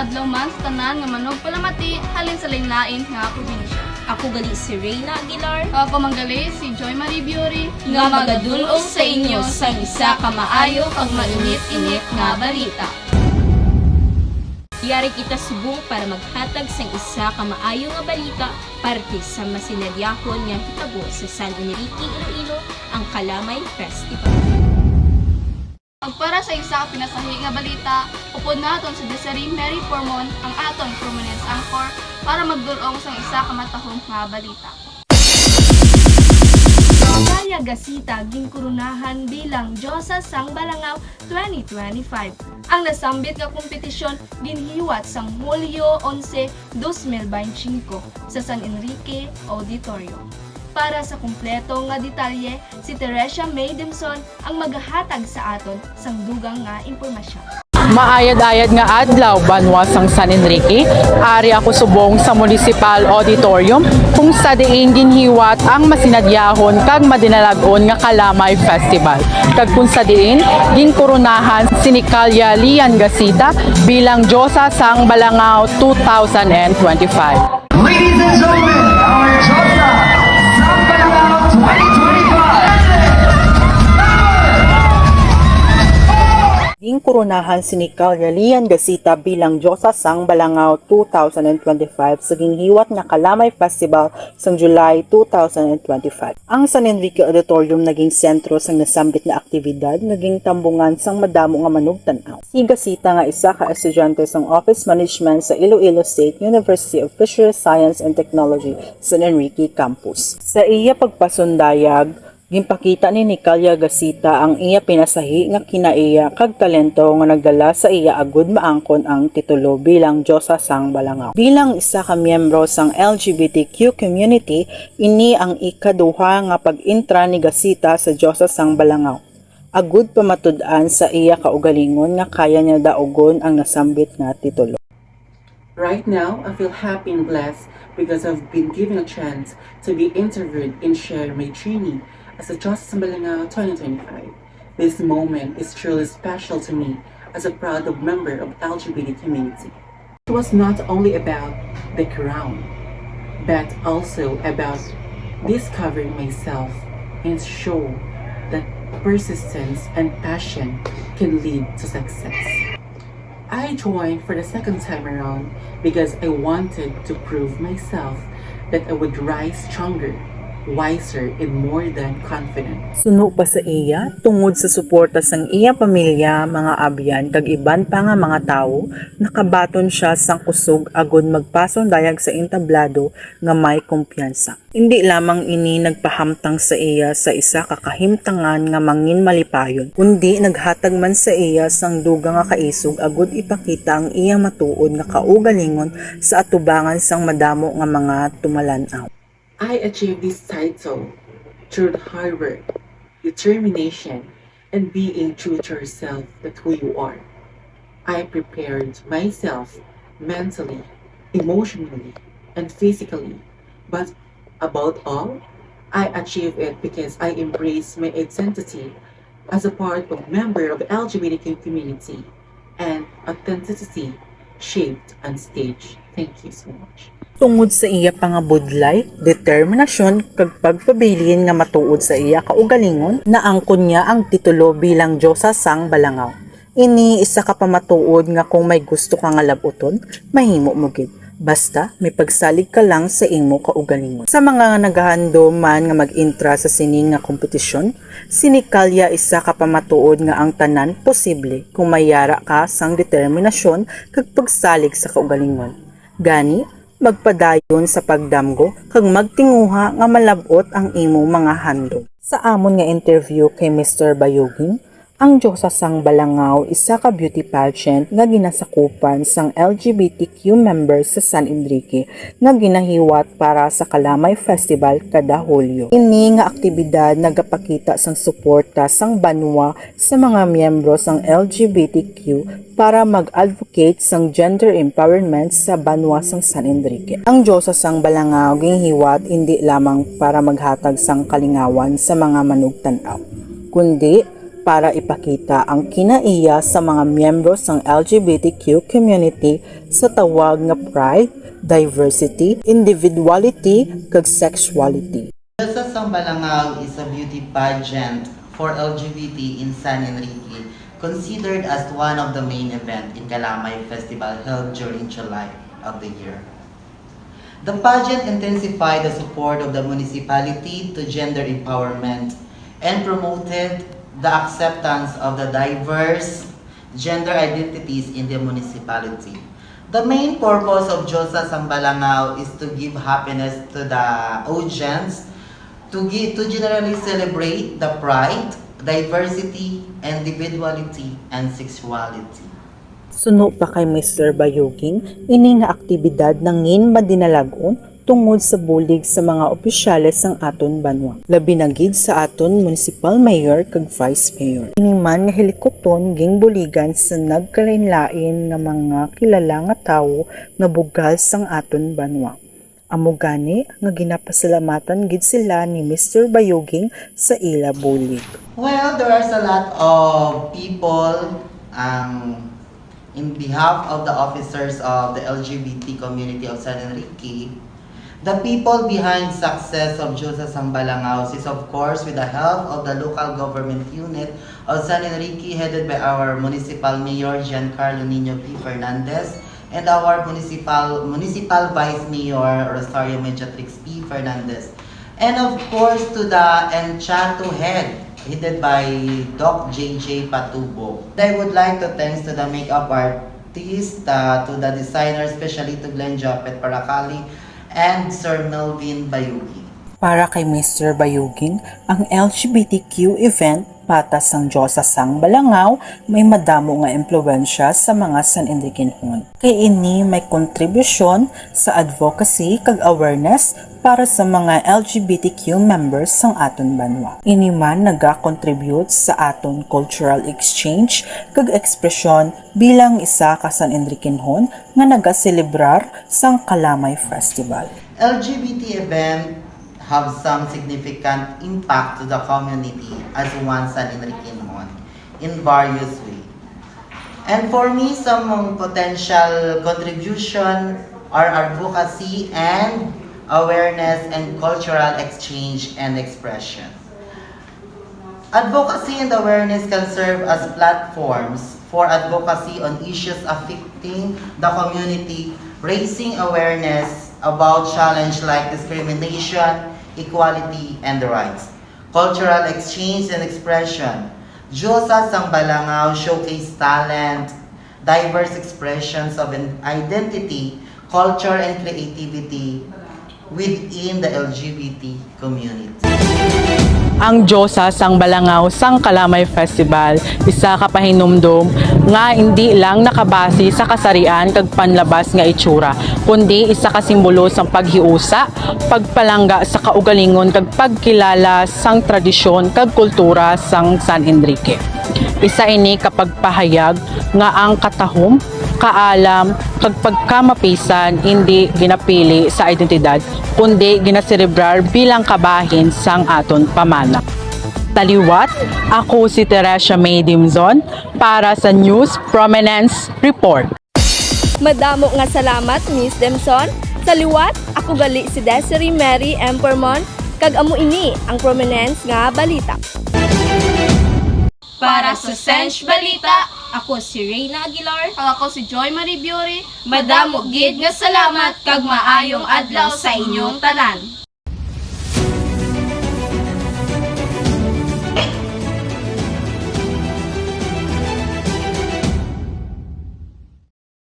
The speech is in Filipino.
adlaw man sa tanan nga manog palamati, halin sa lain-lain nga probinsya. Ako gali si Reyna Aguilar. Ako manggali si Joy Marie Biori Nga magadulong sa inyo sa isa ka maayo kag mainit-init nga balita. Yari kita subong para maghatag sa isa ka maayo nga balita parte sa masinadyahon nga hitabo sa San Enrique, Iloilo, ang Kalamay Festival. Ag para sa isa ka pinasahi nga balita, upod naton sa Desiree Mary Formon ang aton permanence anchor para magdulong sa isa ka matahong nga balita. Kaya Gasita ginkurunahan bilang Diyosa sang Balangaw 2025. Ang nasambit nga kompetisyon ginhiwat sang Hulyo 11, 2025 sa San Enrique Auditorium. Para sa kumpleto nga detalye, si Teresia May Dimson ang maghahatag sa aton sang dugang nga impormasyon. Maayad-ayad nga adlaw banwas ang San Enrique, ari ako subong sa Municipal Auditorium kung sa diin ginhiwat ang masinadyahon kag madinalagon nga Kalamay Festival. Kag kung sa diin ginkurunahan si Nicalia Lian Gasita bilang Diyosa sang Balangao 2025. Ladies and gentlemen, our Josa Ginkurunahan si Nicalia Lian Gasita bilang Diyosa sang Balangao 2025 sa ginhiwat nga Kalamay Festival sang July 2025. Ang San Enrique Auditorium naging sentro sang nasambit nga aktibidad naging tambungan sang madamo nga manugtan-aw. Si Gasita nga isa ka estudyante sang Office Management sa Iloilo State University of Fisheries Science and Technology San Enrique Campus. Sa iya pagpasundayag, Gimpakita ni Nicalia Gasita ang iya pinasahi nga kinaiya kag talento nga nagdala sa iya agud maangkon ang titulo bilang Diyosa sang Balangaw. Bilang isa ka miyembro sang LGBTQ community, ini ang ikaduha nga pag-intra ni Gasita sa Diyosa sang Balangaw. Agud pamatud-an sa iya kaugalingon nga kaya niya daugon ang nasambit nga titulo. Right now, I feel happy and blessed because I've been given a chance to be interviewed and share my journey as a Justice Balanga uh, 2025. This moment is truly special to me as a proud member of LGBT community. It was not only about the crown, but also about discovering myself and show that persistence and passion can lead to success. I joined for the second time around because I wanted to prove myself that I would rise stronger, wiser, and more than confident. Suno pa sa iya tungod sa suporta sang iya pamilya, mga abyan kag iban pa nga mga tawo, nakabaton siya sang kusog agud magpason dayag sa entablado nga may kumpiyansa. Hindi lamang ini nagpahamtang sa iya sa isa kakahimtangan nga mangin malipayon, kundi naghatag man sa iya sang duga nga kaisog agud ipakita ang iya matuod nga kaugalingon sa atubangan sang madamo nga mga tumalanaw. I achieved this title through the hard work, determination, and being true to yourself that who you are. I prepared myself mentally, emotionally, and physically, but about all, I achieved it because I embraced my identity as a part of member of the LGBTQ community and authenticity shaped on stage. Thank you so much. Tungod sa iya pangabudlay, determinasyon kag pagpabilin nga matuod sa iya kaugalingon, naangkon niya ang titulo bilang Diyosa sang Balangaw. Ini isa ka pamatuod nga kung may gusto ka nga labuton, mahimo mo gid. Basta may pagsalig ka lang sa imo kaugalingon. Sa mga naghahando man nga mag-intra sa sining nga kompetisyon, sinikalya isa ka pamatuod nga ang tanan posible kung mayara ka sang determinasyon kag pagsalig sa kaugalingon. Gani, magpadayon sa pagdamgo kag magtinguha nga malabot ang imo mga handog. Sa amon nga interview kay Mr. Bayugin, ang Diyosa sang Balangaw isa ka beauty pageant nga ginasakupan sang LGBTQ members sa San Enrique nga ginahiwat para sa Kalamay Festival kada Hulyo. Ini nga aktibidad nagapakita sang suporta sang banwa sa mga miyembro sang LGBTQ para mag-advocate sang gender empowerment sa banwa sang San Enrique. Ang Diyosa sang Balangaw ginhiwat hindi lamang para maghatag sang kalingawan sa mga manugtanaw, kundi para ipakita ang kinaiya sa mga miyembro ng LGBTQ community sa tawag nga pride, diversity, individuality, kag sexuality. Sa Sambalangao is a beauty pageant for LGBT in San Enrique, considered as one of the main event in Kalamay Festival held during July of the year. The pageant intensified the support of the municipality to gender empowerment and promoted the acceptance of the diverse gender identities in the municipality. The main purpose of Josa Sambalangao is to give happiness to the audience, to give, to generally celebrate the pride, diversity, individuality, and sexuality. Suno pa kay Mr. Bayuging, ini nga aktibidad nangin madinalagon tungod sa bulig sa mga opisyales ng aton banwa. Labi na gid sa aton municipal mayor kag vice mayor. Ini man nga helikopton ging buligan sa nagkalain-lain nga mga kilala nga tawo nga bugal sang aton banwa. Amo gani nga ginapasalamatan gid sila ni Mr. Bayuging sa ila bulig. Well, there are a lot of people um, in behalf of the officers of the LGBT community of San Enrique. The people behind success of Josa Sambalangaos is of course with the help of the local government unit of San Enrique headed by our municipal mayor Giancarlo Nino P. Fernandez and our municipal municipal vice mayor Rosario Mediatrix P. Fernandez. And of course to the Enchanto head headed by Doc JJ Patubo. I would like to thanks to the makeup artist, uh, to the designer, especially to Glenn Japet Paracali and Sir Melvin Bayugi. Para kay Mr. Bayuging, ang LGBTQ event patas sang Diyosa sang Balangaw may madamo nga impluwensya sa mga San Enriquenhon. Kay ini may kontribusyon sa advocacy kag awareness para sa mga LGBTQ members sang aton banwa. Ini man naga-contribute sa aton cultural exchange kag ekspresyon bilang isa ka San Enriquenhon nga naga-celebrar sang Kalamay Festival. LGBT event have some significant impact to the community as one San Enrique Mon in various ways. And for me, some potential contribution are advocacy and awareness and cultural exchange and expression. Advocacy and awareness can serve as platforms for advocacy on issues affecting the community, raising awareness about challenges like discrimination, equality, and rights. Cultural exchange and expression. Diyosa sang Balangao showcase talent, diverse expressions of identity, culture, and creativity within the LGBT community. Ang Diyosa sang Balangaw sang Kalamay Festival. Isa ka pahinumdom nga hindi lang nakabase sa kasarian kag panlabas nga itsura kundi isa ka simbolo sang paghiusa pagpalangga sa kaugalingon kag pagkilala sang tradisyon kag kultura sang San Enrique. Isa ini kapag pahayag nga ang katahom kaalam kag pagkamapisan hindi ginapili sa identidad kundi ginaserebrar bilang kabahin sang aton pamana. Taliwat, ako si Teresia May Dimzon para sa News Prominence Report. Madamo nga salamat, Miss Demson. Sa liwat, ako gali si Desiree Mary Empermon, kag amo ini ang prominence nga balita. Para sa Sense Balita, ako si Reyna Aguilar. Ako si Joy Marie Biori. Madamo gid nga salamat kag maayong adlaw sa inyong tanan.